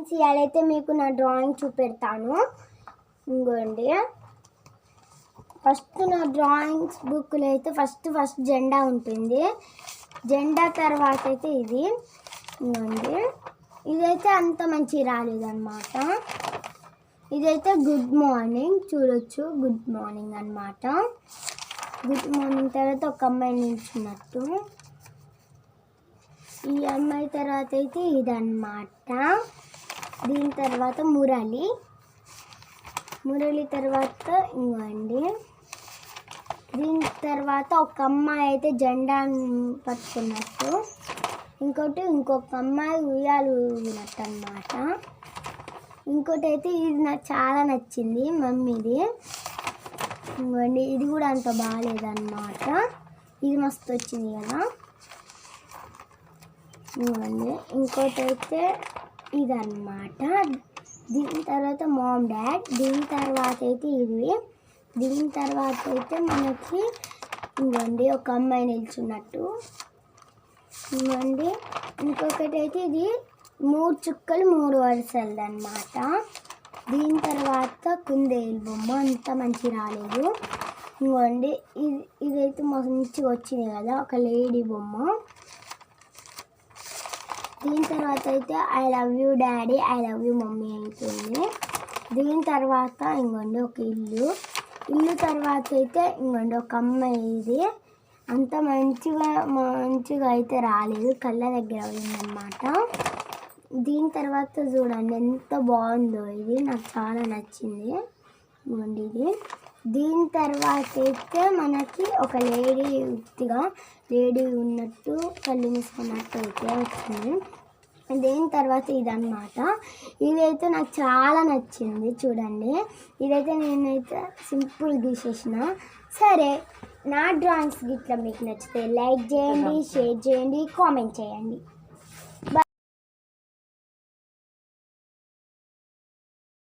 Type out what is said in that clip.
Friends ఇవాళైతే మీకు నా drawing చూపెడతాను. ఇంకోండి. ఫస్ట్ నా డ్రాయింగ్స్ బుక్లో అయితే ఫస్ట్ ఫస్ట్ జెండా ఉంటుంది. జెండా తర్వాత అయితే ఇది. ఇంకోండి. ఇదైతే అంత మంచి రాలేదన్నమాట. ఇదైతే గుడ్ మార్నింగ్ చూడొచ్చు. గుడ్ మార్నింగ్ అన్నమాట. గుడ్ మార్నింగ్ తర్వాత ఒక అమ్మాయి నిల్చున్నట్టు. ఈ అమ్మాయి తర్వాత అయితే ఇదన్నమాట. దీని తర్వాత మురళి. మురళి తర్వాత ఇంకోండి. దీని తర్వాత ఒక అమ్మాయి అయితే జెండా పట్టుకున్నట్టు. ఇంకోటి ఇంకొక అమ్మాయి ఉయ్యాలు ఊగినట్టు అనమాట ఇంకోటి అయితే ఇది నాకు చాలా నచ్చింది మమ్మీది. ఇంకోండి ఇది కూడా అంత బాగాలేదన్నమాట. ఇది మస్తు వచ్చింది కదా. ఇవ్వండి ఇంకోటి అయితే ఇదన్నమాట. దీని తర్వాత మామ్ డాడ్ దీని తర్వాత అయితే ఇది దీని తర్వాత అయితే మనకి ఇవ్వండి ఒక అమ్మాయి నిల్చున్నట్టు. ఇవ్వండి ఇంకొకటి అయితే ఇది మూడు చుక్కలు మూడు వరుసలది అనమాట దీని తర్వాత కుందేలు బొమ్మ అంత మంచి రాలేదు. ఇవ్వండి ఇది ఇదైతే మంచిగా వచ్చింది కదా ఒక లేడీ బొమ్మ. దీని తర్వాత అయితే I love you daddy I love you mummy అవుతుంది దీని తర్వాత ఇంకోండి ఒక ఇల్లు. ఇల్లు తర్వాత అయితే ఇంకోండి ఒక అమ్మాయి ఇది. అంత మంచిగా మంచిగా అయితే రాలేదు. కళ్ళ దగ్గర అయిందనమాట దీని తర్వాత చూడండి ఎంత బాగుందో ఇది. నాకు చాలా నచ్చింది. ఇవ్వండి ఇది. దీని తర్వాత అయితే మనకి ఒక లేడీ ఉత్తిగా లేడీ ఉన్నట్టు కళ్ళు మూసుకున్నట్టు అయితే వచ్చింది. దీని తర్వాత ఇదన్నమాట. ఇదైతే నాకు చాలా నచ్చింది చూడండి. ఇదైతే నేనైతే సింపుల్ గీసేసిన. సరే నా డ్రాయింగ్స్ గిట్లా మీకు నచ్చితే లైక్ చేయండి షేర్ చేయండి కామెంట్ చేయండి.